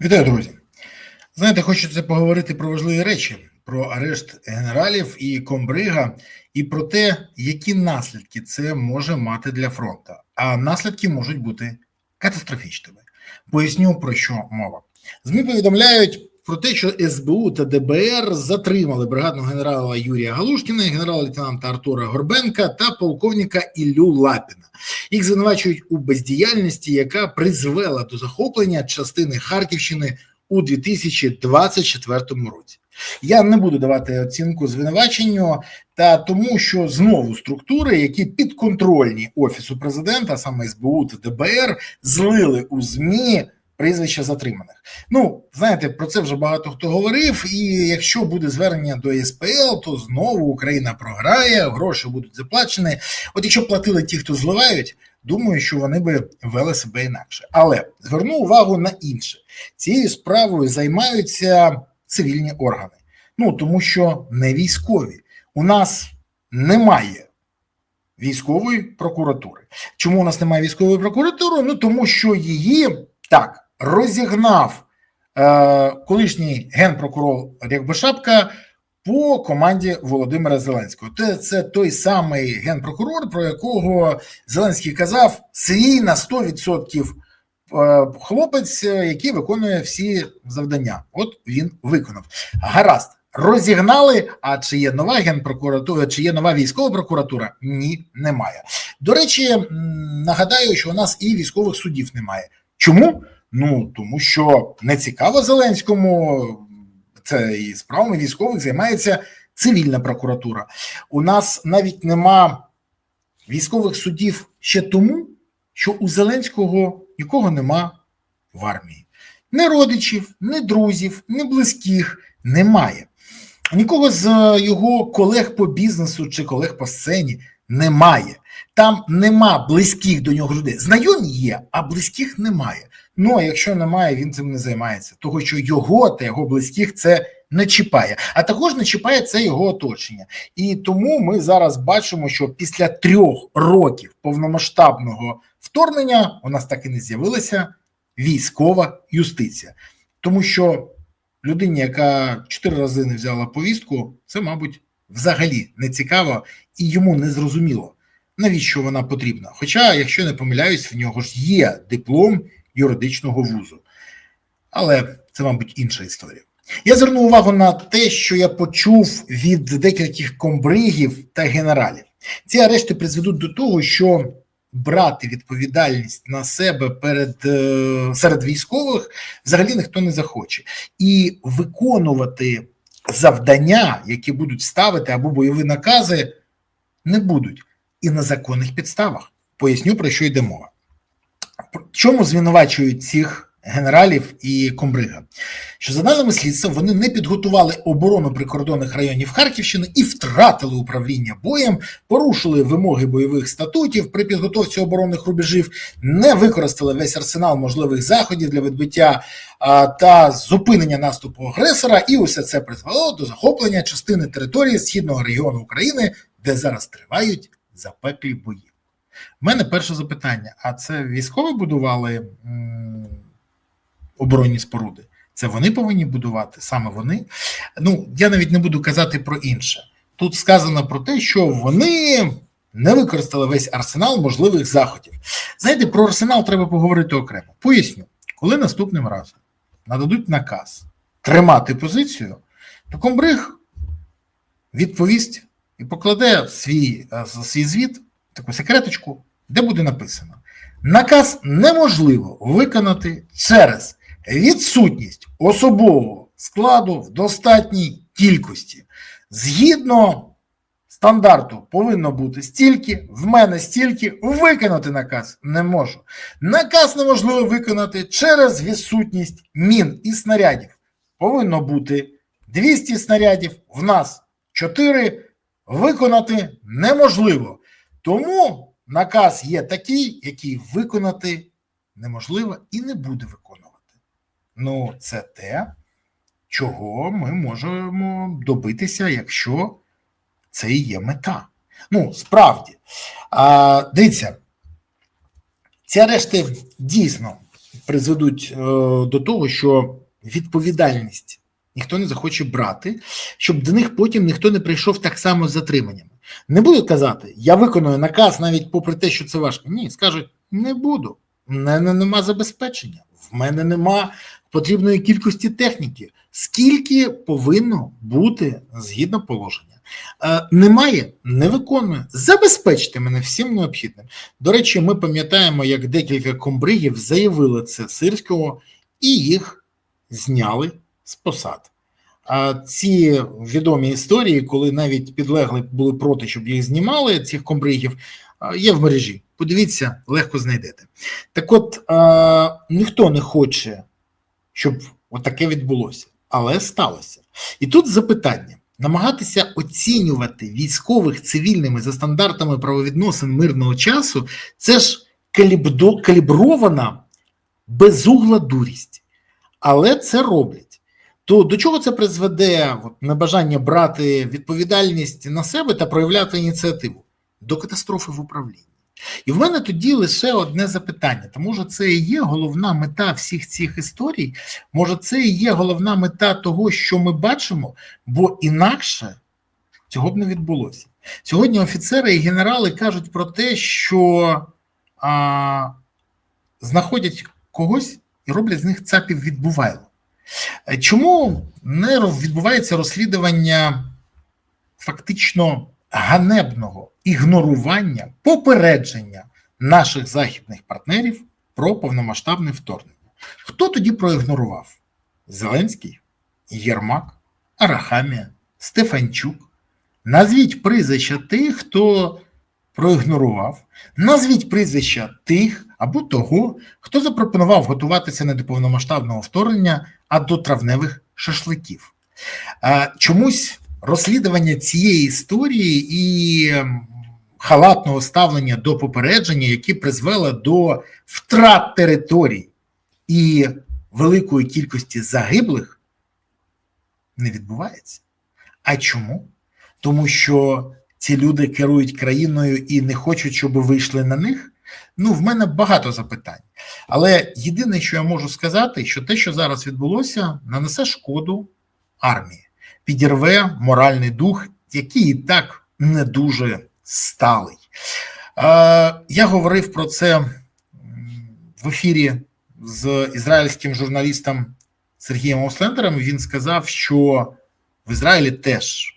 Вітаю, друзі. Знаєте, хочеться поговорити про важливі речі: про арешт генералів і комбрига, і про те, які наслідки це може мати для фронту. А наслідки можуть бути катастрофічними. Поясню про що мова. ЗМІ повідомляють про те, що СБУ та ДБР затримали бригадного генерала Юрія Галушкіна, генерал-лейтенанта Артура Горбенка та полковника Іллю Лапіна. Їх звинувачують у бездіяльності, яка призвела до захоплення частини Харківщини у 2024 році. Я не буду давати оцінку звинуваченню, та тому, що знову структури, які підконтрольні офісу президента, саме СБУ та ДБР, злили у змі прізвища затриманих. Ну знаєте, про це вже багато хто говорив. І якщо буде звернення до СПЛ, то знову Україна програє, гроші будуть заплачені. От якщо платили ті, хто зливають. Думаю, що вони би вели себе інакше, але зверну увагу на інше: цією справою займаються цивільні органи. Ну тому що не військові. У нас немає військової прокуратури. Чому у нас немає військової прокуратури? Ну тому що її так розігнав е, колишній генпрокурор Рякбишапка по команді Володимира Зеленського. Це, це той самий генпрокурор, про якого Зеленський казав, свій на 100% е, хлопець, який виконує всі завдання. От він виконав. Гаразд. Розігнали, а чи є нова генпрокуратура, чи є нова військова прокуратура? Ні, немає. До речі, нагадаю, що у нас і військових судів немає. Чому? Ну тому що не цікаво Зеленському це і справами військових займається цивільна прокуратура. У нас навіть нема військових судів ще тому, що у Зеленського нікого нема в армії. Ні родичів, ні друзів, ні близьких немає. Нікого з його колег по бізнесу чи колег по сцені немає. Там нема близьких до нього людей. Знайомі є, а близьких немає. Ну а якщо немає, він цим не займається, того що його та його близьких це не чіпає, а також не чіпає це його оточення. І тому ми зараз бачимо, що після трьох років повномасштабного вторгнення у нас так і не з'явилася військова юстиція, тому що людині, яка чотири рази не взяла повістку, це, мабуть, взагалі не цікаво і йому не зрозуміло, навіщо вона потрібна. Хоча, якщо не помиляюсь, в нього ж є диплом юридичного вузу. Але це, мабуть, інша історія. Я звернув увагу на те, що я почув від декількох комбригів та генералів. Ці арешти призведуть до того, що брати відповідальність на себе перед серед військових взагалі ніхто не захоче, і виконувати завдання, які будуть ставити або бойові накази, не будуть і на законних підставах. Поясню про що йде мова. Чому звинувачують цих генералів і комбрига? Що за даними слідства вони не підготували оборону прикордонних районів Харківщини і втратили управління боєм, порушили вимоги бойових статутів при підготовці оборонних рубежів, не використали весь арсенал можливих заходів для відбиття а, та зупинення наступу агресора, і усе це призвело до захоплення частини території східного регіону України, де зараз тривають запеклі бої. У мене перше запитання: а це військові будували оборонні споруди? Це вони повинні будувати, саме вони. Ну, я навіть не буду казати про інше. Тут сказано про те, що вони не використали весь арсенал можливих заходів. Знаєте, про арсенал треба поговорити окремо. Поясню, коли наступним разом нададуть наказ тримати позицію, то комбриг відповість і покладе свій, свій звіт таку секреточку, де буде написано: наказ неможливо виконати через відсутність особового складу в достатній кількості. Згідно стандарту, повинно бути стільки, в мене стільки, виконати наказ не можу. Наказ неможливо виконати через відсутність мін і снарядів. Повинно бути 200 снарядів, в нас 4. Виконати неможливо. Тому наказ є такий, який виконати неможливо і не буде виконувати. Ну, це те, чого ми можемо добитися, якщо це і є мета. Ну, справді. А, Дивіться, ці арешти дійсно призведуть е, до того, що відповідальність ніхто не захоче брати, щоб до них потім ніхто не прийшов так само з затриманнями. Не будуть казати, я виконую наказ навіть попри те, що це важко. Ні, скажуть, не буду. В мене нема забезпечення, в мене нема потрібної кількості техніки. Скільки повинно бути згідно положення? Е, немає, не виконую. Забезпечте мене всім необхідним. До речі, ми пам'ятаємо, як декілька комбригів заявили це сирського і їх зняли з посад. А ці відомі історії, коли навіть підлегли були проти, щоб їх знімали, цих комбригів, є в мережі. Подивіться, легко знайдете. Так от ніхто не хоче, щоб отаке відбулося, але сталося. І тут запитання: намагатися оцінювати військових цивільними за стандартами правовідносин мирного часу, це ж калібрована безугла дурість. Але це роблять. То до чого це призведе от, небажання брати відповідальність на себе та проявляти ініціативу? До катастрофи в управлінні. І в мене тоді лише одне запитання: тому що це і є головна мета всіх цих історій. Може, це і є головна мета того, що ми бачимо, бо інакше цього б не відбулося. Сьогодні офіцери і генерали кажуть про те, що а, знаходять когось і роблять з них цапів відбувайло. Чому не відбувається розслідування фактично ганебного ігнорування попередження наших західних партнерів про повномасштабне вторгнення? Хто тоді проігнорував? Зеленський, Єрмак, Арахамія, Стефанчук. Назвіть прізвища тих, хто проігнорував, назвіть прізвища тих або того, хто запропонував готуватися не до повномасштабного вторгнення, а до травневих шашликів. Чомусь розслідування цієї історії і ем, халатного ставлення до попередження, які призвели до втрат територій і великої кількості загиблих, не відбувається. А чому? Тому що ці люди керують країною і не хочуть, щоб вийшли на них. Ну, в мене багато запитань. Але єдине, що я можу сказати, що те, що зараз відбулося, нанесе шкоду армії, підірве моральний дух, який і так не дуже сталий. Е, Я говорив про це в ефірі з ізраїльським журналістом Сергієм Ослендером. Він сказав, що в Ізраїлі теж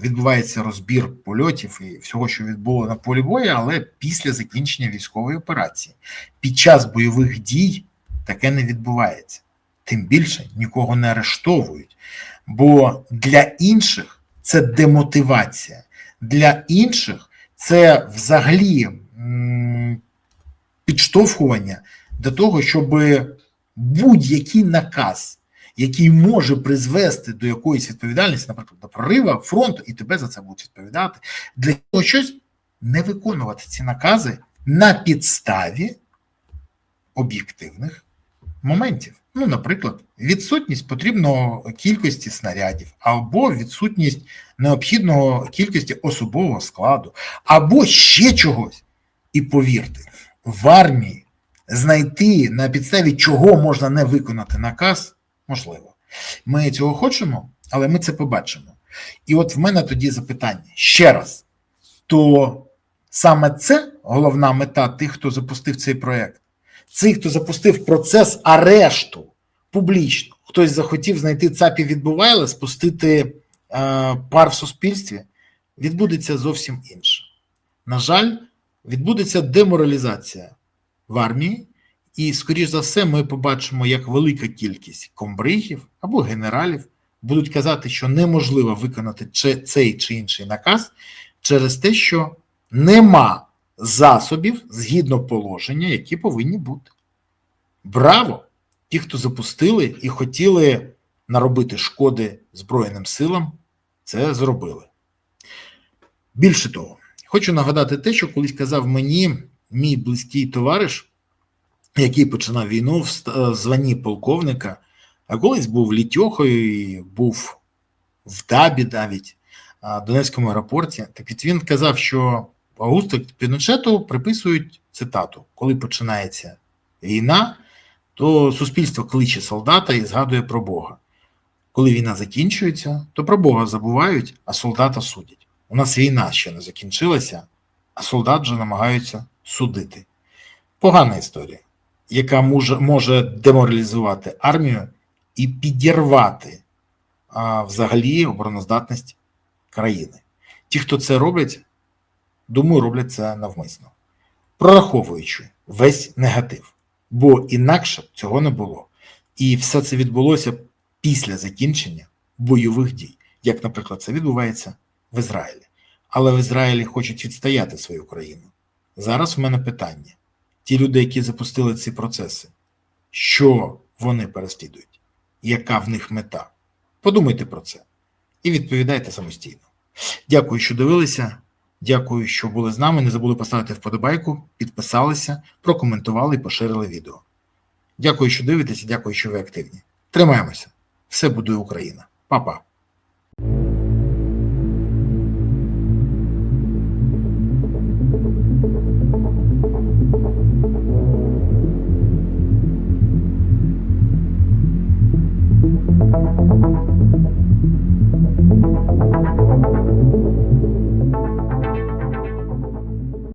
відбувається розбір польотів і всього, що відбуло на полі бою, але після закінчення військової операції. Під час бойових дій таке не відбувається. Тим більше нікого не арештовують. Бо для інших це демотивація, для інших це взагалі підштовхування до того, щоб будь-який наказ який може призвести до якоїсь відповідальності, наприклад, до прорива фронту, і тебе за це будуть відповідати, для того щось не виконувати ці накази на підставі об'єктивних моментів. Ну, наприклад, відсутність потрібного кількості снарядів, або відсутність необхідного кількості особового складу, або ще чогось. І повірте, в армії знайти на підставі чого можна не виконати наказ Можливо. Ми цього хочемо, але ми це побачимо. І от в мене тоді запитання ще раз: то саме це головна мета тих, хто запустив цей проєкт, цих, хто запустив процес арешту публічно, хтось захотів знайти ЦАПі відбувайла, спустити е, пар в суспільстві, відбудеться зовсім інше. На жаль, відбудеться деморалізація в армії. І, скоріш за все, ми побачимо, як велика кількість комбригів або генералів будуть казати, що неможливо виконати цей чи інший наказ через те, що нема засобів згідно положення, які повинні бути. Браво! Ті, хто запустили і хотіли наробити шкоди Збройним силам, це зробили. Більше того, хочу нагадати те, що колись казав мені мій близький товариш який починав війну в званні полковника, а колись був літьохою і був в Дабі навіть в Донецькому аеропорті. Так от він казав, що Аугусту Піночету приписують цитату: коли починається війна, то суспільство кличе солдата і згадує про Бога. Коли війна закінчується, то про Бога забувають, а солдата судять. У нас війна ще не закінчилася, а солдат вже намагаються судити. Погана історія, яка може, може деморалізувати армію і підірвати а, взагалі обороноздатність країни. Ті, хто це роблять, думаю, роблять це навмисно, прораховуючи весь негатив, бо інакше цього не було. І все це відбулося після закінчення бойових дій, як, наприклад, це відбувається в Ізраїлі. Але в Ізраїлі хочуть відстояти свою країну. Зараз в мене питання: ті люди, які запустили ці процеси, що вони переслідують? Яка в них мета? Подумайте про це і відповідайте самостійно. Дякую, що дивилися. Дякую, що були з нами. Не забули поставити вподобайку, підписалися, прокоментували і поширили відео. Дякую, що дивитеся, дякую, що ви активні. Тримаємося. Все будує Україна. Па-па.